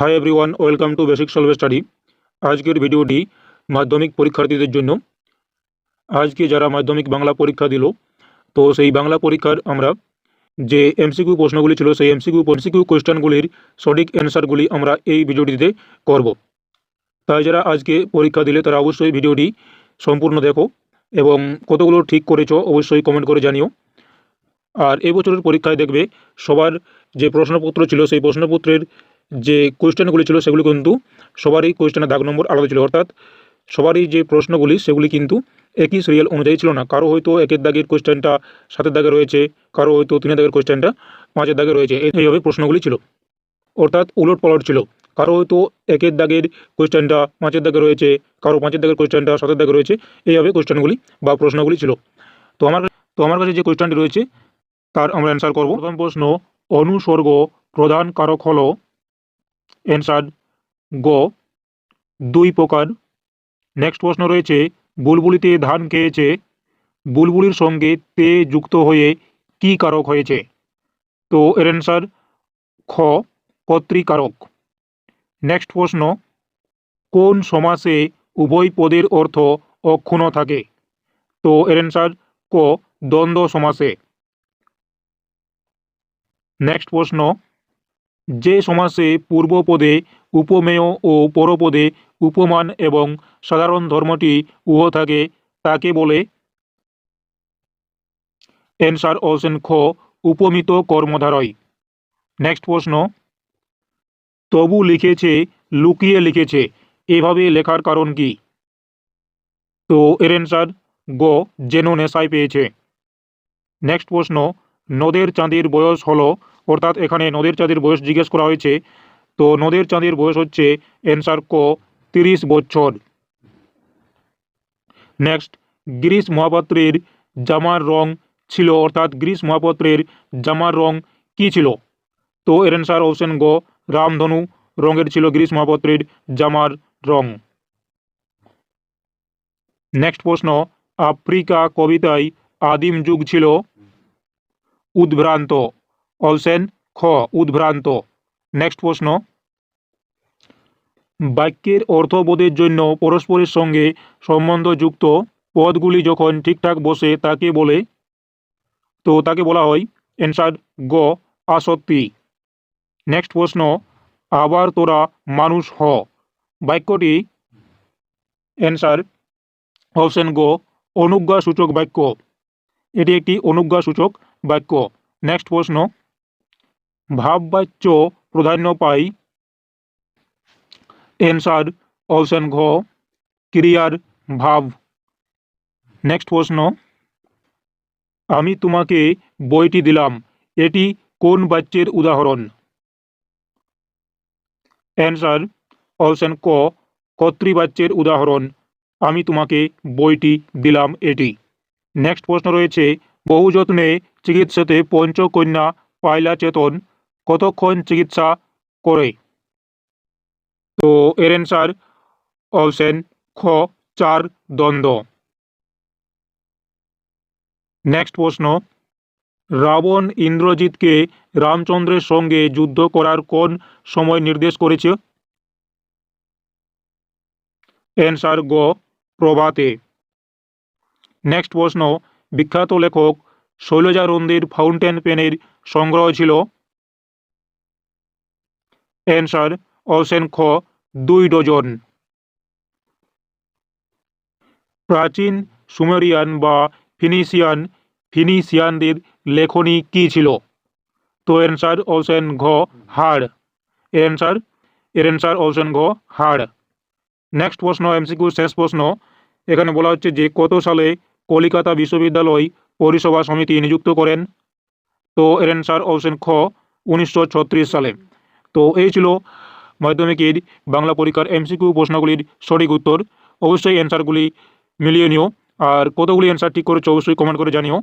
Hi everyone welcome to basic solve study আজকের ভিডিওটি মাধ্যমিক পরীক্ষার্থীদের জন্য। আজকে যারা মাধ্যমিক বাংলা পরীক্ষা দিল, তো সেই বাংলা পরীক্ষার আমরা যে এমসিকিউ প্রশ্নগুলি ছিল, সেই এমসিকিউ এমসিকিউ কোয়েশ্চেনগুলির সঠিক অ্যান্সারগুলি আমরা এই ভিডিওটিতে করব। তাই যারা আজকে পরীক্ষা দিলে, তারা অবশ্যই ভিডিওটি সম্পূর্ণ দেখো এবং কতগুলো ঠিক করেছ, অবশ্যই কমেন্ট করে জানিও। আর এই বছরের পরীক্ষায় দেখবে, সবার যে প্রশ্নপত্র ছিল, সেই প্রশ্নপত্রের যে কোয়েশ্চেনগুলি ছিল সেগুলি কিন্তু সবারই কোয়েশ্চেনের দাগ নম্বর আলাদা ছিল। অর্থাৎ সবারই যে প্রশ্নগুলি, সেগুলি কিন্তু একই সিরিয়াল অনুযায়ী ছিল না। কারও হয়তো একের দাগের কোয়েশ্চেনটা সাতের দাগে রয়েছে, কারও হয়তো তিনের দাগের কোয়েশ্চেনটা পাঁচের দাগে রয়েছে। এইভাবে প্রশ্নগুলি ছিল। অর্থাৎ উলট পলট ছিল। কারও হয়তো একের দাগের কোয়েশ্চেনটা পাঁচের দাগে রয়েছে, কারও পাঁচের দাগের কোয়েশ্চেনটা সাতের দাগে রয়েছে। এইভাবে কোয়েশ্চেনগুলি বা প্রশ্নগুলি ছিল। তো আমার তো আমার কাছে যে কোয়েশ্চেনটি রয়েছে, তার আমরা অ্যান্সার করব। প্রথম প্রশ্ন, অনুসর্গ প্রধান কারক হলো অ্যান্সার গ দুই প্রকার। নেক্সট প্রশ্ন রয়েছে, বুলবুলিতে ধান খেয়েছে, বুলবুলির সঙ্গে তে যুক্ত হয়ে কি কারক হয়েছে? তো এর অ্যান্সার খ কর্তৃকারক নেক্সট প্রশ্ন, কোন সমাসে উভয় পদের অর্থ অক্ষুণ্ণ থাকে? তো এর অ্যান্সার ক, দ্বন্দ্ব সমাসে। নেক্সট প্রশ্ন যে সমাসে পূর্বপদে উপমেয় ও পরপদে উপমান এবং সাধারণ ধর্মটি উহ থাকে, তাকে বলে অ্যান্সার অপশন খ, উপমিত কর্মধারয়। নেক্সট প্রশ্ন। তবু লিখেছে, লুকিয়ে লিখেছে, এভাবে লেখার কারণ কি? তো এর অ্যান্সার গ যেন নেশায় পেয়েছে। নেক্সট প্রশ্ন। নদের চাঁদের বয়স হলো, অর্থাৎ এখানে নদের চাঁদের বয়স জিজ্ঞেস করা হয়েছে। তো নদের চাঁদের বয়স হচ্ছে অ্যান্সার ক, তিরিশ বছর। নেক্সট গিরিশ মহাপাত্রের জামার রং ছিল, অর্থাৎ গিরিশ মহাপাত্রের জামার রং কি ছিল? তো এর অ্যান্সার অপশন গ, রামধনু রঙের ছিল গিরিশ মহাপাত্রের জামার রং। নেক্সট প্রশ্ন, আফ্রিকা কবিতায় আদিম যুগ ছিল? উদ্ভ্রান্ত। অলসেন খ, উদ্ভ্রান্ত। নেক্সট প্রশ্ন। বাক্যের অর্থবোধের জন্য পরস্পরের সঙ্গে সম্বন্ধযুক্ত পদগুলি যখন ঠিকঠাক বসে, তাকে বলে, তো তাকে বলা হয় অ্যান্সার গ, আসক্তি। নেক্সট প্রশ্ন। আবার তোরা মানুষ হ। বাক্যটি অ্যান্সার অপশন গ, অনুজ্ঞাসূচক বাক্য। এটি একটি অনুজ্ঞাসূচক বাক্য। নেক্সট প্রশ্ন। ভাব ভাববাচ্য প্রাধান্য পাই। অ্যান্সার অপশন ঘ ক্রিয়ার ভাব নেক্সট প্রশ্ন। আমি তোমাকে বইটি দিলাম। এটি কোন বাচ্যের উদাহরণ? অ্যান্সার অপশন ক কর্তৃবাচ্যের উদাহরণ। আমি তোমাকে বইটি দিলাম এটি। নেক্সট প্রশ্ন রয়েছে, বহু যত্নে চিকিৎসাতে পঞ্চকন্যা পাইলা চেতন কতক্ষণ চিকিৎসা করে? তো এর অ্যান্সার অপশন খ, চার, দ্বন্দ্ব। নেক্সট প্রশ্ন, রাবণ ইন্দ্রজিৎকে রামচন্দ্রের সঙ্গে যুদ্ধ করার কোন সময় নির্দেশ করেছে? অ্যান্সার গ, প্রভাতে। নেক্সট প্রশ্ন, বিখ্যাত লেখক শৈলজা নন্দীর ফাউন্টেন পেনের সংগ্রহ ছিল? অ্যান্সার অপশন খ, দুই ডজন প্রাচীন সুমেরিয়ান বা ফিনিশিয়ান, ফিনিশিয়ানদের লেখনী কী ছিল? তো অ্যান্সার অপশন ঘ, হাড়। এর অ্যান্সার এর অ্যান্সার অপশন ঘ, হাড়। নেক্সট প্রশ্ন এমসিকিউ শেষ প্রশ্ন। এখানে বলা হচ্ছে যে কত সালে কলিকাতা বিশ্ববিদ্যালয় পরিষেবা সমিতি নিযুক্ত করেন। তো এর অ্যান্সার অপশন খ, উনিশশো ছত্রিশ সালে। তো এই ছিল মাধ্যমিকের বাংলা পরীক্ষার এমসিকিউ প্রশ্নগুলির সঠিক উত্তর। অবশ্যই অ্যান্সারগুলি মিলিয়ে নিও। আর কতগুলি অ্যান্সার ঠিক করেছ, অবশ্যই কমেন্ট করে জানিও।